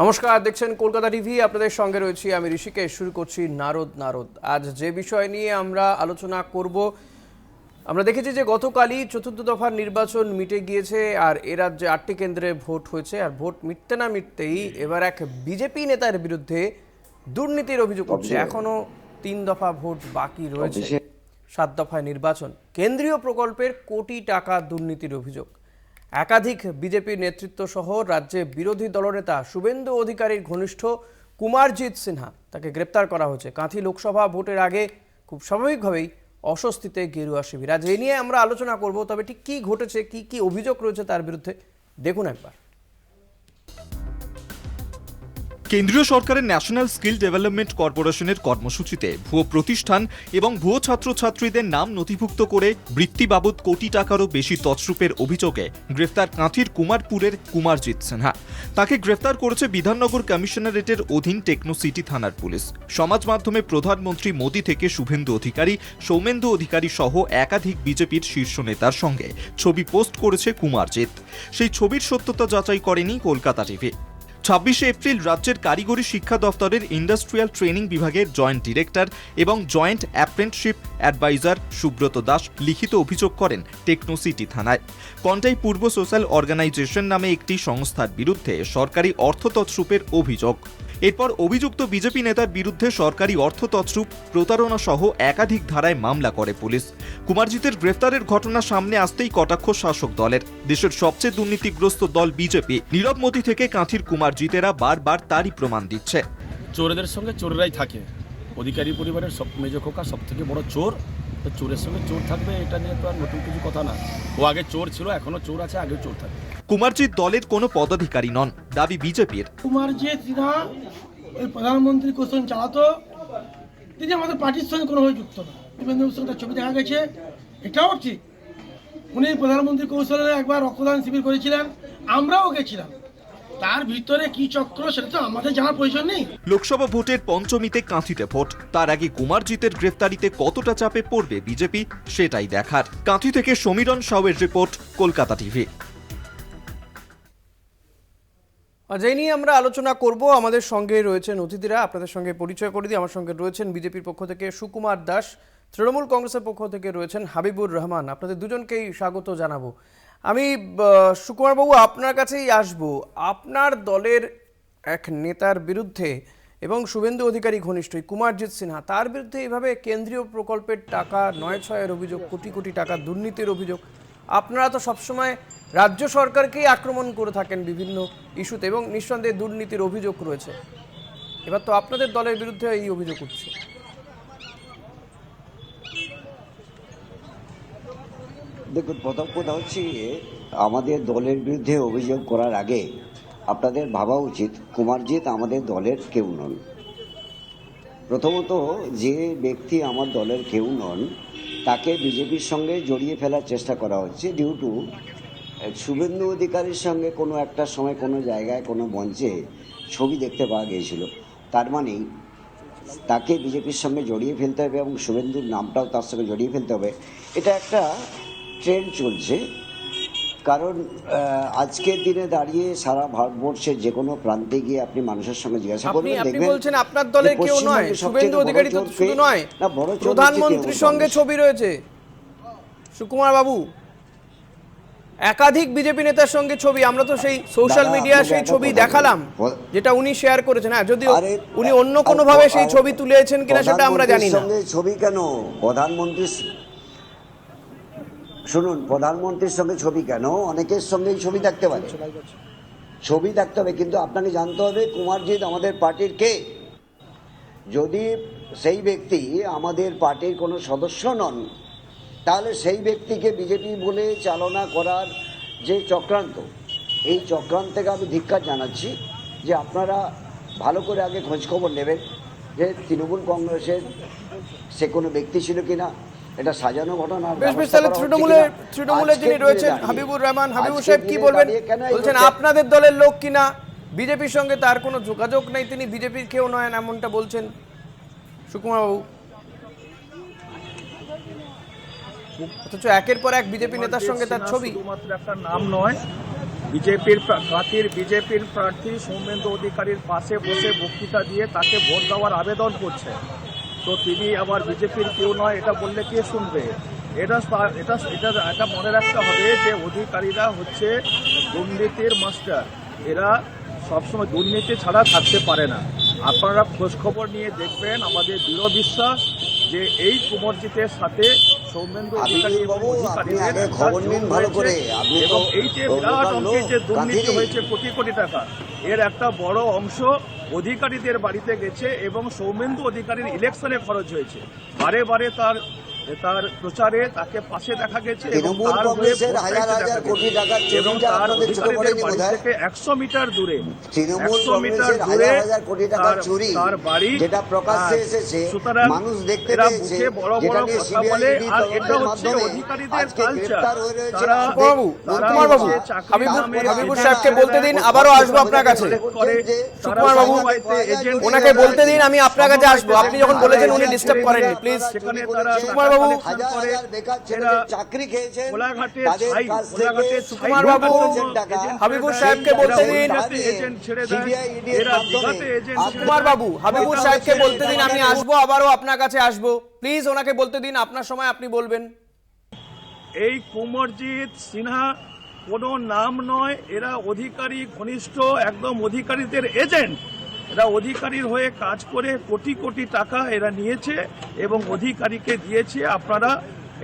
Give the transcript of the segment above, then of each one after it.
নমস্কার দেখছেন কলকাতা টিভি আপনাদের সঙ্গে রয়েছি আমি ঋষিকেশ। শুরু করছি নারদ নারদ। আজ যে বিষয় নিয়ে আমরা আলোচনা করব আমরা দেখেছি যে গতকালই চতুর্থ দফার নির্বাচন মিটে গিয়েছে আর এ রাজ্যে আটটি কেন্দ্রে ভোট হয়েছে আর ভোট মিটতে না মিটতেই এবার এক বিজেপি নেতার বিরুদ্ধে দুর্নীতির অভিযোগ উঠছে। এখনও তিন দফা ভোট বাকি রয়েছে। সাত দফায় নির্বাচন। কেন্দ্রীয় প্রকল্পের কোটি টাকা দুর্নীতির অভিযোগ। একাধিক বিজেপি নেতৃত্ব সহ রাজ্যে বিরোধী দলনেতা শুভেন্দু অধিকারীর ঘনিষ্ঠ কুমারজিৎ সিনহা তাকে গ্রেপ্তার করা হয়েছে। কাঁথি লোকসভা ভোটের আগে খুব স্বাভাবিকভাবেই অস্বস্তিতে গেরুয়া শিবির। আজ এ নিয়ে আমরা আলোচনা করব, তবে ঠিক কী ঘটেছে, কি কি অভিযোগ রয়েছে তার বিরুদ্ধে, দেখুন একবার। কেন্দ্রীয় সরকারের ন্যাশনাল স্কিল ডেভেলপমেন্ট কর্পোরেশনের কর্মসূচিতে ভুয়ো প্রতিষ্ঠান এবং ভুয়ো ছাত্রছাত্রীদের নাম নথিভুক্ত করে বৃত্তি বাবদ কোটি টাকারও বেশি তছরূপের অভিযোগে গ্রেফতার কাঁথির কুমারপুরের কুমারজিৎ সিনহা। তাকে গ্রেফতার করেছে বিধাননগর কমিশনারেটের অধীন টেকনো সিটি থানার পুলিশ। সমাজ মাধ্যমে প্রধানমন্ত্রী মোদী থেকে শুভেন্দু অধিকারী, সৌমেন্দু অধিকারী সহ একাধিক বিজেপির শীর্ষ নেতার সঙ্গে ছবি পোস্ট করেছে কুমারজিৎ। সেই ছবির সত্যতা যাচাই করেনি কলকাতা টিভি। ছাব্বিশে এপ্রিল রাজ্যের কারিগরি শিক্ষা দফতরের ইন্ডাস্ট্রিয়াল ট্রেনিং বিভাগের জয়েন্ট ডিরেক্টর এবং joint apprenticeship adviser Subrata Das লিখিত অভিযোগ করেন টেকনোসিটি থানায়। কন্টাই পূর্ব সোশ্যাল অর্গানাইজেশন নামে একটি সংস্থার বিরুদ্ধে সরকারি অর্থ তছরূপের অভিযোগ। এরপর অভিযুক্ত বিজেপি নেতার বিরুদ্ধে সরকারি অর্থ তছরূপ প্রতারণা সহ একাধিক ধারায় মামলা করে পুলিশ। কুমারজিতের গ্রেফতারের ঘটনা সামনে আসতেই কটাক্ষ শাসক দলের। দেশের সবচেয়ে দুর্নীতিগ্রস্ত দল বিজেপি, নীরব মোদী থেকে কাঁথির কুমারজিতেরা বারবার তারই প্রমাণ দিচ্ছে। চোরেদের সঙ্গে চোরেরাই থাকে। অধিকারী পরিবারের সব মেজ খোকা সব থেকে বড় চোর তো চোরের সঙ্গে চোর থাকবে এটা নিয়ে তো আর নতুন কিছু কথা না। ও আগে চোর ছিল এখনও চোর আছে আগেও চোর থাকবে। কুমারজিৎ দলের কোনো পদাধিকারী নন দাবি বিজেপির। কুমারজি সিনহা ওই প্রধানমন্ত্রী কোশ্চেন চালাতো। তিনি আমাদের পার্টির সঙ্গে কোনো কোনোভাবে যুক্ত না। শুভেন্দুর সঙ্গে তার ছবি দেখা গেছে এটাও ঠিক। উনি প্রধানমন্ত্রী কৌশলে একবার রক্তদান শিবির করেছিলেন আমরাও গেছিলাম। তার ভিতরে কি চক্র সেটা তো আমাদের জানার প্রয়োজন নেই। লোকসভা ভোটের পঞ্চমীতে কাঁথিতে ভোট। তার আগে কুমারজিতের গ্রেফতারিতে কতটা চাপে পড়বে বিজেপি সেটাই দেখার। কাঁথি থেকে সমীরণ সাউয়ের রিপোর্ট কলকাতা টিভি। আজ নিয়ে আমরা আলোচনা করব। আমাদের সঙ্গে রয়েছেন অতিথিরা। আপনাদের সঙ্গে পরিচয় করে দিই। আমার সঙ্গে রয়েছেন বিজেপির পক্ষ থেকে সুকুমার দাস। তৃণমূল কংগ্রেসের পক্ষ থেকে রয়েছেন হাবিবুর রহমান। আপনাদের দুজনকেই স্বাগত জানাব। আমি সুকুমারবাবু আপনার কাছেই আসব। আপনার দলের এক নেতার বিরুদ্ধে এবং শুভেন্দু অধিকারী ঘনিষ্ঠ, এই কুমারজিৎ সিনহা, তার বিরুদ্ধে এইভাবে কেন্দ্রীয় প্রকল্পের টাকা, নয় ছয়ের অভিযোগ, কোটি কোটি টাকা, দুর্নীতির অভিযোগ, আপনারা তো সবসময় রাজ্য সরকারকেই আক্রমণ করে থাকেন বিভিন্ন ইস্যুতে এবং নিঃসন্দেহে দুর্নীতির অভিযোগ রয়েছে। এবার তো আপনাদের দলের বিরুদ্ধে এই অভিযোগ উঠছে। দেখুন প্রথম কথা হচ্ছে আমাদের দলের বিরুদ্ধে অভিযোগ করার আগে আপনাদের ভাবা উচিত কুমারজিৎ আমাদের দলের কেউ নন। প্রথমত যে ব্যক্তি আমার দলের কেউ নন, তাকে বিজেপির সঙ্গে জড়িয়ে ফেলার চেষ্টা করা হচ্ছে ডিউ টু শুভেন্দু অধিকারীর সঙ্গে কোনো একটা সময় কোনো জায়গায় কোনো মঞ্চে ছবি দেখতে পাওয়া গিয়েছিল। তার মানেই তাকে বিজেপির সঙ্গে জড়িয়ে ফেলতে হবে এবং শুভেন্দুর নামটাও তার সঙ্গে জড়িয়ে ফেলতে হবে। এটা একটা ট্রেন্ড চলছে। কারণ আজকের দিনে দাঁড়িয়ে সারা ভারতবর্ষের যে কোনো প্রান্তে গিয়ে আপনি মানুষের সঙ্গে জিজ্ঞাসা করবেন আপনি দেখবেন বলছেন আপনার দলের কেউ নয় শুভেন্দু অধিকারী তো শুধু নয় না, বড় প্রধানমন্ত্রীর সঙ্গে ছবি রয়েছে সুকুমার বাবু। একাধিক বিজেপি নেতার সঙ্গে ছবি আমরা তো সেই সোশ্যাল মিডিয়া সেই ছবি দেখালাম যেটা উনি শেয়ার করেছেন। হ্যাঁ যদিও উনি অন্য কোনো ভাবে সেই ছবি তুলেছেন কিনা সেটা আমরা জানি না। সঙ্গে ছবি কেন? প্রধানমন্ত্রী শুনুন, প্রধানমন্ত্রীর সঙ্গে ছবি কেন? অনেকের সঙ্গেই ছবি থাকতে পারে। ছবি থাকতে হবে, কিন্তু আপনাকে জানতে হবে, কুমারজিৎ আমাদের পার্টির কে? যদি সেই ব্যক্তি আমাদের পার্টির কোনো সদস্য নন, তাহলে সেই ব্যক্তিকে বিজেপি বলে চালনা করার যে চক্রান্ত, এই চক্রান্তকে আমি ধিক্কার জানাচ্ছি যে আপনারা ভালো করে আগে খোঁজখবর নেবেন যে তৃণমূল কংগ্রেসের সে কোনো ব্যক্তি ছিল কিনা। এটা সাজানো ঘটনা বেশ বেশ তাহলে তৃণমূলের তৃণমূলের যিনি রয়েছেন হাবিবুর রহমান হাবিবুর সাহেব কি বলবেন? বলছেন আপনাদের দলের লোক কিনা? বিজেপির সঙ্গে তার কোনো যোগাযোগ নেই তিনি বিজেপির কেউ নয় এমনটা বলছেন সুকুমার বাবু অথচ একের পর এক বিজেপি নেতার সঙ্গে তার ছবি। শুধুমাত্র একটা নাম নয় বিজেপির কাতির বিজেপির প্রার্থী সৌমেন্দ্র অধিকারীর পাশে বসে বক্তৃতা দিয়ে তাকে ভোট দেওয়ার আবেদন করছে। তো তিনি আবার বিজেপির কেউ নয়, এটা বললে কে শুনবে? এটা এটা এটা এটা মনে রাখতে হবে যে অধিকারীরা হচ্ছে দুর্নীতির মাস্টার। এরা সবসময় দুর্নীতি ছাড়া থাকতে পারে না। আপনারা খোঁজখবর নিয়ে দেখবেন আমাদের দৃঢ় বিশ্বাস যে এই কুমরজিতের সাথে সৌমেন্দ্র অধিকারী এবং বাবু, আপনি আগে খবর নিন ভালো করে। আপনি তো এই যে বিরাট অঙ্কের যে দুর্নীতি হয়েছে কোটি কোটি টাকা এর একটা বড় অংশ অধিকারীদের বাড়িতে গেছে এবং সৌমেন্দু অধিকারীর ইলেকশনে খরচ হয়েছে বারে বারে তার তার প্রচারে তাকে পাশে দেখা গেছে এবং তৃণমূল তার কংগ্রেসের হাজার হাজার কোটি টাকার চুরিটা আপনাদের চোখে পড়েনি বাড়ি বোধহয়? থেকে একশো মিটার দূরে তৃণমূল 100 মিটার কংগ্রেসের দূরে হাজার হাজার কোটি টাকার তার- চুরি তার বাড়ি যেটা প্রকাশ্যে এসেছে সুতরাং মানুষ দেখতে এরা পেয়েছে মুখে বড় বড় যেটা নিয়ে কথা সিবিআই বলে আর এটা তদন্তের হচ্ছে মাধ্যমে অধিকারীদের আজকে কালচার গ্রেপ্তার হয়ে রয়েছে তারা বাবু, হাবিবুর- সাহেবকে বলতে দিন, আবারও আসব আপনার কাছে। সুকুমার বাবু, ওনাকে বলতে দিন আমি আপনার কাছে আসব। আপনি যখন বলেছেন উনি ডিস্টার্ব করেননি প্লিজ সুকুমার বাবু, হাজার হাজার বেকার ছেলেদের চাকরি খেয়েছেন তাদের কাছ থেকে সুকুমার বাবু, হাবিবুর সাহেবকে বলতে দিন। বাবু হাবিবুর সাহেবকে বলতে দিন আমি আসব আবারও আপনার কাছে আসব। প্লিজ ওনাকে বলতে দিন আপনার সময় আপনি বলবেন। এই কুমরজিৎ সিনহা কোনো নাম নয় এরা অধিকারী ঘনিষ্ঠ একদম অধিকারীদের এজেন্ট এরা অধিকারীর হয়ে কাজ করে কোটি কোটি টাকা এরা নিয়েছে এবং অধিকারীকে দিয়েছে। আপনারা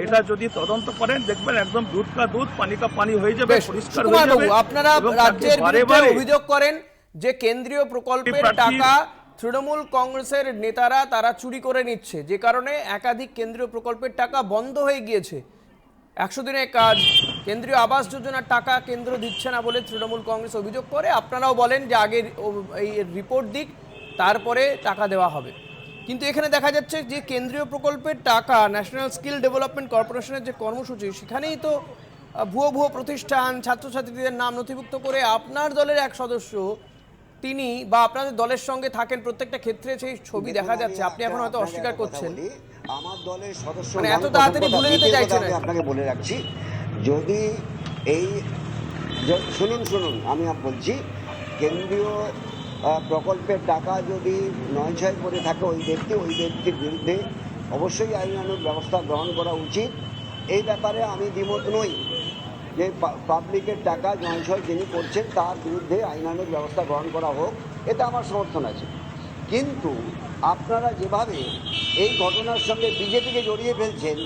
এটা যদি তদন্ত করেন দেখবেন একদম দুধ কা দুধ পানি কা পানি হয়ে যাবে পরিষ্কার হয়ে যাবে আপনারা রাজ্যের বিরুদ্ধে অভিযোগ করেন যে কেন্দ্রীয় প্রকল্পের টাকা তৃণমূল কংগ্রেসের নেতারা তারা চুরি করে নিচ্ছে। যে কারণে একাধিক কেন্দ্রীয় প্রকল্পের টাকা বন্ধ হয়ে গিয়েছে। একশো দিনের কাজ কেন্দ্রীয় আবাস যোজনার টাকা কেন্দ্র দিচ্ছে না বলে তৃণমূল কংগ্রেস অভিযোগ করে আপনারাও বলেন যে আগে এই রিপোর্ট দিক তারপরে টাকা দেওয়া হবে কিন্তু এখানে দেখা যাচ্ছে যে কেন্দ্রীয় প্রকল্পের টাকা ন্যাশনাল স্কিল ডেভেলপমেন্ট কর্পোরেশনের যে কর্মসূচি সেখানেই তো ভুয়ো ভুয়ো প্রতিষ্ঠান ছাত্রছাত্রীদের নাম নথিভুক্ত করে আপনার দলের এক সদস্য তিনি বা আপনাদের দলের সঙ্গে থাকেন প্রত্যেকটা ক্ষেত্রে সেই ছবি দেখা যাচ্ছে আপনি এখন হয়তো অস্বীকার করছেন আমার দলের সদস্য মানে এত তাড়াতাড়ি। ভুলে যেতে চাইছেন না। আপনাকে বলে রাখছি যদি এই শুনুন শুনুন, আমি বলছি, কেন্দ্রীয় প্রকল্পের টাকা যদি নয় ছয় করে থাকে ওই ব্যক্তি, ওই ব্যক্তির বিরুদ্ধে অবশ্যই আইনানুগ ব্যবস্থা গ্রহণ করা উচিত। এই ব্যাপারে আমি দ্বিমত নই যে পাবলিকের টাকা নয় ছয় যিনি করছেন তার বিরুদ্ধে আইনানুগ ব্যবস্থা গ্রহণ করা হোক এতে আমার সমর্থন আছে। কিন্তু আপনারা যেভাবে এই ঘটনার সঙ্গে বিজেপিকে জড়িয়ে ফেলছেন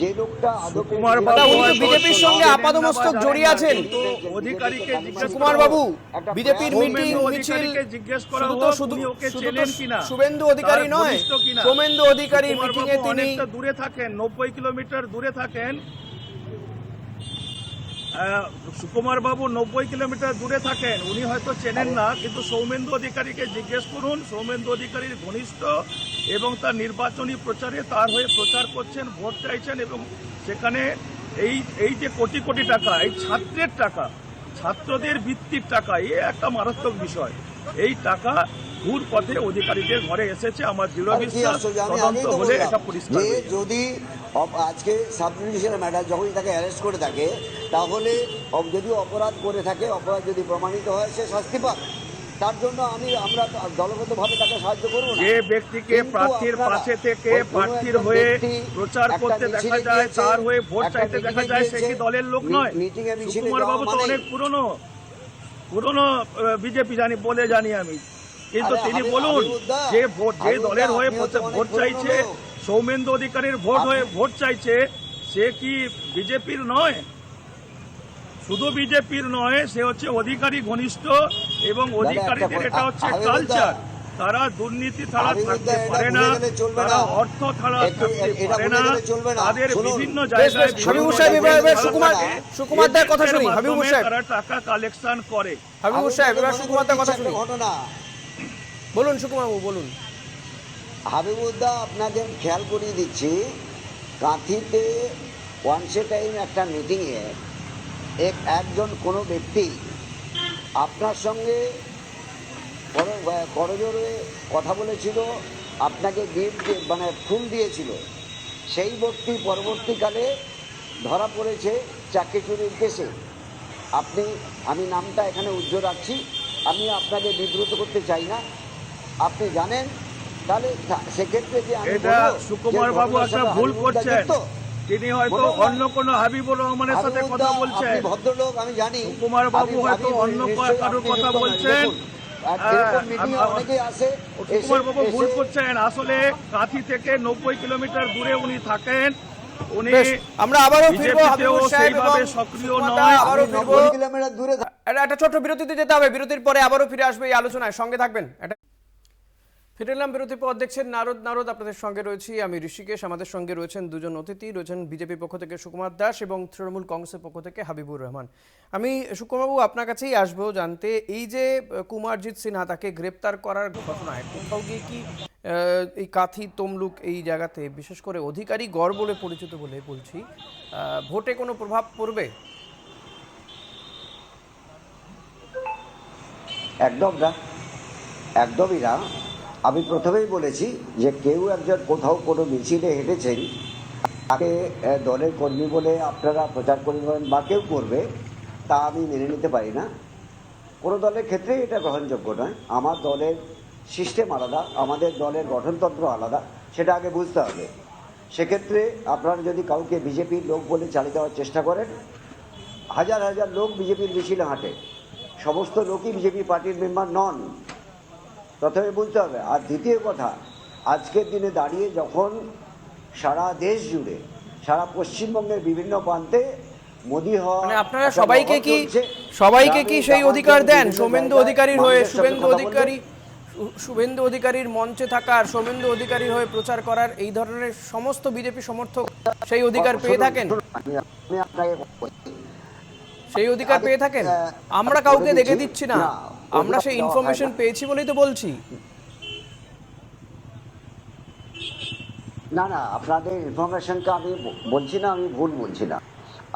যে লোকটা সুকুমার দাদা, বাবু উনি তো বিজেপির সঙ্গে আপাদমস্তক জড়িয়ে আছেন। অধিকারীকে সুকুমার বাবু একটা বিজেপির মিটিং মিছিল জিজ্ঞেস করা হলো শুধু ওকে চেনেন কিনা? শুভেন্দু অধিকারী নয় সোমেন্দু অধিকারী মিটিং এ তিনি দূরে থাকেন নব্বই কিলোমিটার দূরে থাকেন সুকুমার বাবু নব্বই কিলোমিটার দূরে থাকেন। উনি হয়তো চেনেন না কিন্তু সৌমেন্দু অধিকারীকে জিজ্ঞেস করুন। সৌমেন্দু অধিকারীর ঘনিষ্ঠ এবং তার নির্বাচনী প্রচারে তার হয়ে প্রচার করছেন ভোট চাইছেন এবং সেখানে এই এই যে কোটি কোটি টাকা এই ছাত্রের টাকা ছাত্রদের বৃত্তির টাকা এ একটা মারাত্মক বিষয়। এই টাকা ঘুর পথে অধিকারীদের ঘরে এসেছে আমার দৃঢ় বিশ্বাস। তদন্ত হলে এটা পরিষ্কার। যদি আজকে সাব জুডিশিয়াল ম্যাটার যখনই তাকে অ্যারেস্ট করে থাকে তাহলে যদি অপরাধ করে থাকে অপরাধ যদি প্রমাণিত হয় সে শাস্তি পাক। তার জন্য আমি আমরা দলগতভাবে তাকে সাহায্য করব যে ব্যক্তিকে প্রার্থীর পাশে থেকে প্রার্থীর হয়ে প্রচার করতে দেখা যায় তার হয়ে ভোট চাইতে দেখা যায় সে কি দলের লোক নয়? মিটিংয়ে মিছিলে সুকুমার বাবু তো অনেক পুরনো পুরনো বিজেপি জানি বলে জানি আমি। কিন্তু তিনি বলুন যে ভোট যে দলের হয়ে ভোট চাইছে। সৌমেন্দু অধিকারীর ভোট হয়ে ভোট চাইছে সে কি বিজেপির নয়? শুধু বিজেপির নয় সে হচ্ছে অধিকারী ঘনিষ্ঠ এবং অধিকারীদের এটা হচ্ছে কালচার তারা দুর্নীতি ছাড়া থাকতে পারে না তারা অর্থ ছাড়া থাকতে পারে না। তাদের বিভিন্ন জায়গায়। তারা টাকা কালেকশন করে। বলুন সুকুমার বলুন। হাবিবুদ্দা আপনাদের খেয়াল করিয়ে দিচ্ছি, কাঁথিতে ওয়ানসে টাইম একটা মিটিংয়ে এক, একজন কোনো ব্যক্তি আপনার সঙ্গে কর- করজোরে কথা বলেছিল, আপনাকে গিফট মানে ফুল দিয়েছিল, সেই ব্যক্তি পরবর্তীকালে ধরা পড়েছে চাকরি চুরির কেসে। আপনি, আমি নামটা এখানে উজ্জ্বল রাখছি, আমি আপনাকে বিব্রত করতে চাই না। আপনি জানেন তাহলে সেক্ষেত্রে যে আমি এটা সুকুমার বাবু একটা ভুল করছেন। তিনি হয়তো অন্য কোনো হাবিবুর রহমানের সাথে কথা বলছেন। ভদ্রলোক আমি জানি। সুকুমার বাবু হয়তো অন্য কারোর কথা বলছেন। দেখুন, আর এরকম meeting এ আম- অনেকেই আসে সুকুমার বাবু ভুল করছেন। আসলে কাঁথি থেকে নব্বই কিলোমিটার দূরে উনি থাকেন। উনি আমরা আবারও ফিরবো হাবিবুর সাহেব সক্রিয় নয়। আবারও ফিরবো। কিলোমিটার দূরে একটা ছোট্ট বিরতিতে যেতে হবে। বিরতির পরে আবারও ফিরে আসবে এই আলোচনায়। সঙ্গে থাকবেন। ফিরে বিরতির পর দেখছেন নারদ নারদ আপনাদের সঙ্গে রয়েছি। আমি ঋষিকেশ, আমাদের সঙ্গে রয়েছেন দুজন অতিথি, রয়েছেন বিজেপির পক্ষ থেকে সুকুমার দাস এবং তৃণমূল কংগ্রেসের পক্ষ থেকে হাবিবুর রহমান। আমি সুকুমারবাবু, আপনার কাছেই আসব জানতে। এই যে কুমারজিৎ সিনহা তাকে গ্রেপ্তার করার ঘটনায় কোথাও গিয়ে কি এই কাথি, তমলুক এই জায়গাতে বিশেষ করে অধিকারী গড় বলে পরিচিত বলে বলছি ভোটে কোনো প্রভাব পড়বে? একদম একদমই না। আমি প্রথমেই বলেছি যে কেউ একজন কোথাও কোনো মিছিলে হেঁটেছেন, তাকে দলের কর্মী বলে আপনারা প্রচার করবেন বা কেউ করবে, তা আমি মেনে নিতে পারি না। কোনো দলের ক্ষেত্রেই এটা গ্রহণযোগ্য নয়। আমার দলের সিস্টেম আলাদা, আমাদের দলের গঠনতন্ত্র আলাদা, সেটা আগে বুঝতে হবে। সেক্ষেত্রে আপনারা যদি কাউকে বিজেপির লোক বলে চালিয়ে দেওয়ার চেষ্টা করেন, হাজার হাজার লোক বিজেপির মিছিলে হাঁটে। সমস্ত লোকই বিজেপি পার্টির মেম্বার নন। প্রথমে বুঝতে হবে আর দ্বিতীয় কথা আজকের দিনে দাঁড়িয়ে যখন সারা দেশ জুড়ে সারা পশ্চিমবঙ্গের বিভিন্ন প্রান্তে মোদী হওয়া মানে আপনারা সবাইকে কি সবাইকে কি সেই অধিকার দেন? সোমেন্দু অধিকারীর হয়ে শুভেন্দু অধিকারী শুভেন্দু অধিকারীর মঞ্চে থাকার সোমেন্দু অধিকারীর হয়ে প্রচার করার এই ধরনের সমস্ত বিজেপি সমর্থক সেই অধিকার পেয়ে থাকেন? সেই অধিকার পেয়ে থাকেন? আমরা কাউকে দেখে দিচ্ছি, না, আমরা সেই ইনফরমেশন পেয়েছি বলেই তো বলছি। না না আপনাদের ইনফরমেশনকে আমি বলছি না আমি ভুল বলছি না।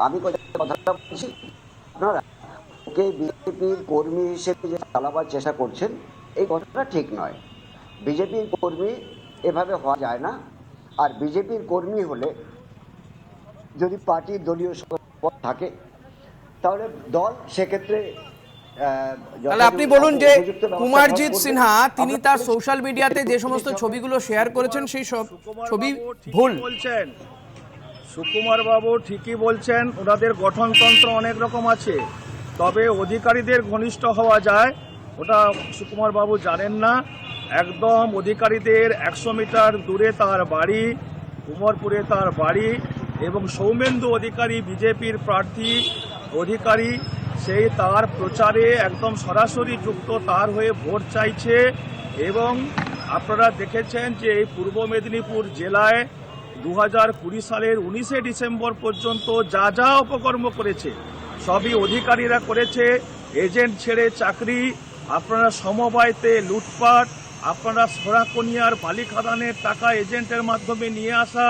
আমি কথাটা বলছি আপনারা ওকে বিজেপির কর্মী হিসেবে যে চালাবার চেষ্টা করছেন এই কথাটা ঠিক নয়। বিজেপির কর্মী এভাবে হওয়া যায় না। আর বিজেপির কর্মী হলে যদি পার্টির দলীয় থাকে তাহলে দল সেক্ষেত্রে তাহলে আপনি বলুন যে কুমারজিৎ সিনহা তিনি তার সোশ্যাল মিডিয়াতে যে সমস্ত ছবিগুলো শেয়ার করেছেন সেই সব ছবি ভুল। বলছেন। সুকুমার বাবু ঠিকই বলছেন ওনাদের গঠনতন্ত্র অনেক রকম আছে তবে অধিকারীদের ঘনিষ্ঠ হওয়া যায় ওটা সুকুমার বাবু জানেন না। একদম অধিকারীদের একশো মিটার দূরে তার বাড়ি উমরপুরে তার বাড়ি এবং সৌমেন্দু অধিকারী বিজেপির প্রার্থী অধিকারী সেই তার প্রচারে একদম সরাসরি যুক্ত তার হয়ে ভোট চাইছে এবং আপনারা দেখেছেন যে এই পূর্ব মেদিনীপুর জেলায় দু হাজার কুড়ি সালের উনিশে ডিসেম্বর পর্যন্ত যা যা অপকর্ম করেছে, সবই অধিকারীরা করেছে, এজেন্ট ছেড়ে চাকরি, আপনারা সমবায়তে লুটপাট, আপনারা সোরাকনিয়ার বালি খাদানের টাকা এজেন্টের মাধ্যমে নিয়ে আসা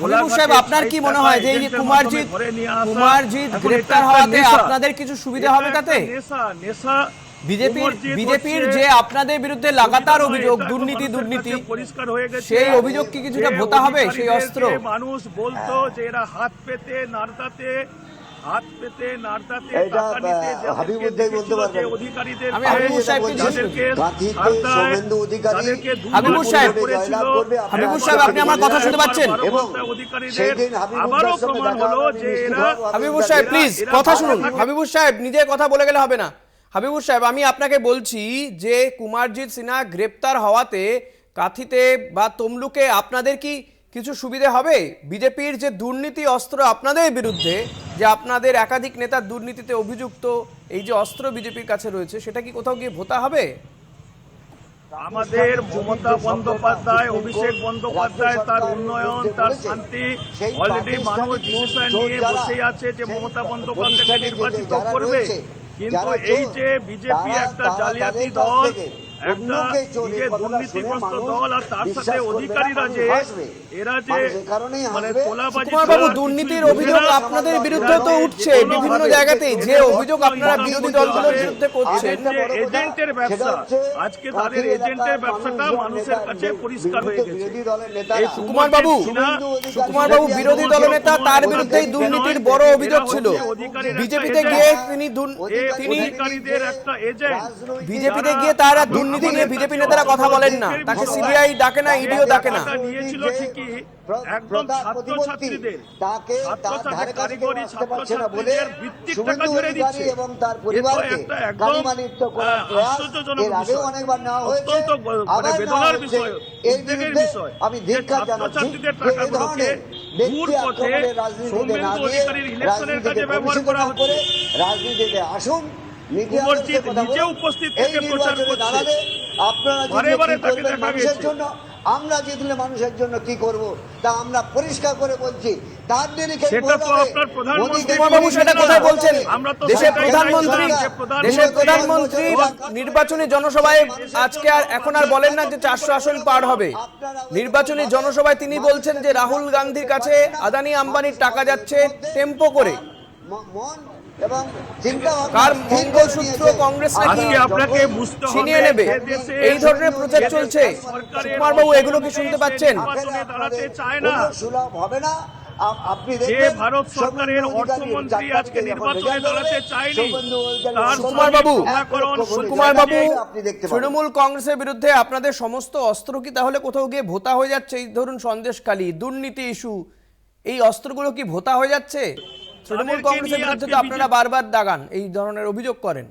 সাহেব আপনার কি মনে হয় যে এই যে কুমারজিৎ কুমারজিৎ হওয়াতে আপনাদের কিছু সুবিধা হবে তাতে? নেশা বিজেপির বিজেপির যে আপনাদের বিরুদ্ধে লাগাতার অভিযোগ দুর্নীতি দুর্নীতি পরিষ্কার হয়ে গেছে। সেই অভিযোগ কি কিছুটা ভোতা হবে? সেই অস্ত্র? মানুষ বলতো যে এরা হাত পেতে নাড়দাতে হাত পেতে এটা, বলতে পারবেন। অধিকারীদের আমি হাবিবুর সাহেবকে সৌমেন্দু অধিকারী হাবিবুর সাহেব, করেছিল, জয়লাভ করবে, আপনারা হাবিবুর সাহেব, আপনি আমার কথা শুনতে পাচ্ছেন? এবং অধিকারীদের সেদিন হাবিবুর আবারও দার সঙ্গে প্রমাণ হলো যে নিশ্চিত এরা হব, হাবিবুর সাহেব প্লিজ কথা শুনুন। হাবিবুর সাহেব নিজে কথা বলে গেলে হবে না হাবিবুর সাহেব আমি আপনাকে বলছি যে কুমারজিৎ সিনহা গ্রেপ্তার হওয়াতে কাথিতে বা তমলুকে আপনাদের কি কিছু সুবিধে হবে? বিজেপির যে দুর্নীতি অস্ত্র আপনাদের বিরুদ্ধে যে আপনাদের একাধিক নেতার দুর্নীতিতে অভিযুক্ত এই যে অস্ত্র বিজেপির কাছে রয়েছে সেটা কি কোথাও গিয়ে ভোতা হবে? আমাদের মমতা বন্দ্যোপাধ্যায় অভিষেক বন্দ্যোপাধ্যায় তার উন্নয়ন তার শান্তি অলরেডি মানুষ ডিসিশন নিয়ে বসে আছে যে মমতা বন্দ্যোপাধ্যায়কে নির্বাচিত করবে। কিন্তু এই যে বিজেপি একটা জালিয়াতি দল মানে দুর্নীতির অভিযোগ আপনাদের বিরুদ্ধে তো উঠছে বিভিন্ন জায়গাতেই। যে অভিযোগ আপনারা বিরোধী দলগুলোর বিরুদ্ধে করছেন। এজেন্টের ব্যবসা আজকে তাদের এজেন্টের ব্যবসাটা মানুষের কাছে পরিষ্কার হয়ে গেছে। দলের নেতারা সুকুমার বাবু সুকুমার বাবু বিরোধী দলনেতা তার বিরুদ্ধেই দুর্নীতির বড় অভিযোগ ছিল। বিজেপিতে গিয়ে তিনি বিজেপিতে গিয়ে তারা দুর্নীতি নিয়ে বিজেপি নেতারা কথা বলেন না। তাকে সিবিআই ডাকে না ইডিও ডাকে না। নিয়েছিল ঠিকই। একদম ছাত্র তাকে ছাত্রছাত্রী ধারে কাছে কেউ কারিগরি আসতে পারছে না বলে ছাত্রছাত্রীদের বৃত্তির টাকা শুভেন্দু দিচ্ছে। এবং তার পরিবারকে কালিমালিপ্ত করার প্রয়াস এর আগেও অনেকবার নেওয়া হয়েছে। মানে বেদনার বিষয়, এর বিরুদ্ধে আমি ধিক্কার জানাচ্ছি যে এই ধরনের ব্যক্তি আক্রমণের রাজনীতিতে না দিয়ে অধিকারীর ইলেকশনের কাজে রাজনীতিকে ব্যবহার কলুষিত করা না হচ্ছে। করে রাজনীতিতে আসুন। মিডিয়ার কুমরজিৎ সাথে কথা নিজে উপস্থিত থেকে প্রচার করছে। আপনারা বারে বারে তাকে দেখা গেছে। আমরা জিতলে মানুষের জন্য কি করব তা আমরা পরিষ্কার করে বলছি। তার নিরিখে সেটা তো আপনার প্রধানমন্ত্রী মোদিকে কুমার বাবু সেটা কোথায় বলছেন? দেশের প্রধানমন্ত্রী প্রধানমন্ত্রী- দেশের প্রধানমন্ত্রী নির্বাচনী জনসভায় আজকে আর এখন আর বলেন না যে চারশো আসন পার হবে। নির্বাচনী জনসভায় তিনি বলছেন যে রাহুল গান্ধীর কাছে আদানি আম্বানির টাকা যাচ্ছে টেম্পো করে। ম- এবং চিন্তা ভাবনা কার মঙ্গলসূত্র কংগ্রেস নাকি আপনাকে ছিনিয়ে নেবে? এই ধরনের প্রচার চলছে। সরকারের বাবু এগুলো কি শুনতে পাচ্ছেন? নির্বাচনে দাঁড়াতে চায় না। কোনো সুলভ হবে না। আপনি যে ভারত সরকারের অর্থমন্ত্রী আজকে নির্বাচনে দাঁড়াতে হবে, চায়নি। শুভেন্দু অধিকারী তার সঙ্গে সুকুমার বাবু, সমাজকরণ, এক লক্ষ ভোটে সুকুমার বাবু আপনি দেখতে পাবেন। তৃণমূল কংগ্রেসের বিরুদ্ধে আপনাদের সমস্ত অস্ত্র কি তাহলে কোথাও গিয়ে ভোতা হয়ে যাচ্ছে? এই ধরুন সন্দেশকালী দুর্নীতি ইস্যু এই অস্ত্রগুলো কি ভোতা হয়ে যাচ্ছে? তৃণমূল কংগ্রেসের বিরুদ্ধে তো আপনারা বারবার দাগান এই ধরনের অভিযোগ করেন।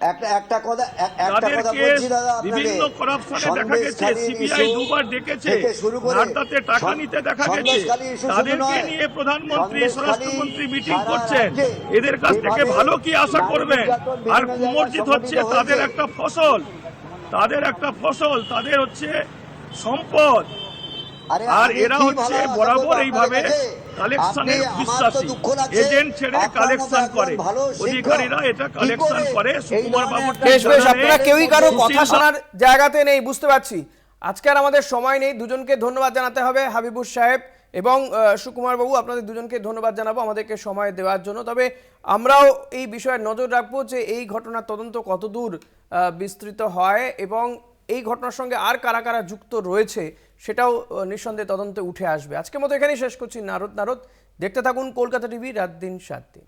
একটা একটা কথা একটা কথা বলছি দাদা বিভিন্ন করাপশনে দেখা গেছে সিবিআই দুবার ডেকেছে শুরু করে নারদাতে টাকা নিতে দেখা গেছে। সন্দেশখালী issue শুধু তাদেরকে নিয়ে প্রধানমন্ত্রী স্বরাষ্ট্রমন্ত্রী মিটিং করছেন। এদের কাছ থেকে ভালো কি আশা করবেন? আর বিভিন্ন হচ্ছে তাদের একটা ফসল। তাদের একটা ফসল তাদের হচ্ছে সম্পদ। আর এরা হচ্ছে বরাবর এইভাবে? কালেকশনের বিশ্বাসী। এজেন্ট ছেড়ে কালেকশন করে। অধিকারীরা এটা কালেকশন করে? সুকুমার একটা বেশ বেশ আপনারা কেউই কারও কথা শোনার জায়গাতে নেই বুঝতে পারছি। আজকে আর আমাদের সময় নেই দুজনকে ধন্যবাদ জানাতে হবে হাবিবুর সাহেব এবং আহ, সুকুমার বাবু আপনাদের দুজনকে ধন্যবাদ জানাব আমাদেরকে সময় দেওয়ার জন্য। তবে আমরাও এই বিষয়ে নজর রাখব যে এই ঘটনার তদন্ত কতদূর আহ, বিস্তৃত হয় এবং এই ঘটনার সঙ্গে আর কারা কারা যুক্ত রয়েছে সেটাও নিঃসন্দেহে তদন্তে উঠে আসবে। আজকের মতো এখানেই শেষ করছি। নারদ নারদ, দেখতে থাকুন কলকাতা টিভি রাত দিন সাত দিন।